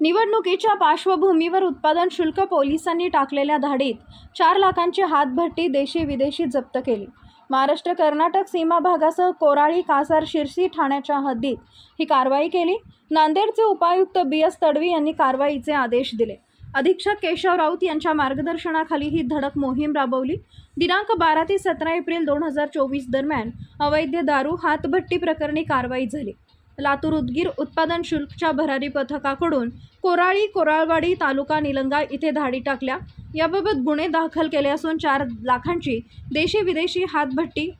निवडणुकीच्या पार्श्वभूमीवर उत्पादन शुल्क पोलिसांनी टाकलेल्या धाडीत चार लाखांची हातभट्टी देशी विदेशी जप्त केली. महाराष्ट्र कर्नाटक सीमा भागासह कोराळी कासार शिरसी ठाण्याच्या हद्दीत ही कारवाई केली. नांदेडचे उपायुक्त बी. एस. तडवी यांनी कारवाईचे आदेश दिले. अधीक्षक केशव राऊत यांच्या मार्गदर्शनाखाली ही धडक मोहीम राबवली. दिनांक बारा ते सतरा एप्रिल दोन हजार चोवीस दरम्यान अवैध दारू हातभट्टी प्रकरणी कारवाई झाली. लातूर उदगीर उत्पादन शुल्कच्या भरारी पथकाकडून कोराळी कोराळवाडी तालुका निलंगा इथे धाडी टाकल्या. याबाबत गुन्हे दाखल केले असून चार लाखांची देशी विदेशी हातभट्टी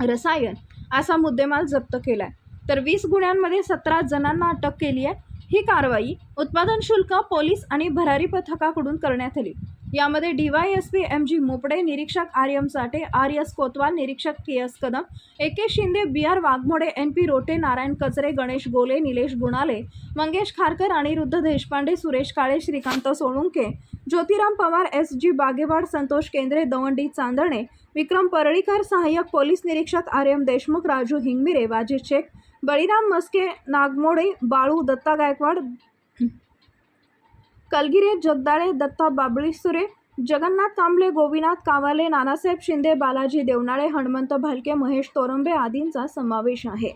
रसायन असा मुद्देमाल जप्त केला आहे तर वीस गुन्ह्यांमध्ये सतरा जणांना अटक केली आहे ही कारवाई उत्पादन शुल्क पोलीस आणि भरारी पथकाकडून करण्यात आली. यामध्ये डीवायएसपी एम जी मोपडे निरीक्षक R M Sathe R S Kotwal निरीक्षक K S Kadam A K Shinde B R Waghmode N P Rote Narayan Kachare Ganesh Gole Nilesh Gunale Mangesh Kharkar Aniruddha Deshpande Suresh Kale Shrikant Solunke Jyotiram Pawar S G Bagewad Santosh Kendre Davandi Chandane Vikram Parlikar सहाय्यक police निरीक्षक R M Deshmukh Raju Hingmire Waji Shaikh Baliram Maske Nagmode Balu Datta Gaikwad Kalgire Jagdale Datta Bablisure Jagannath Kamble Gopinath Kawale Nanasaheb Shinde Balaji Devnale Hanumant Bhalke Mahesh Torambe आदींचा समावेश आहे.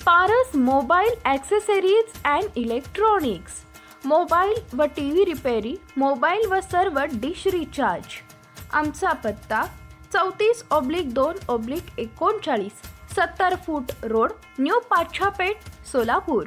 Paras mobile accessories and electronics. Mobile व T V रिपेरी mobile व सर्व dish recharge. आमचा पत्ता चौतीस ऑब्लिक दोन ऑब्लिक एकोणचाळीस सत्तर foot road new Pachhapeth Solapur.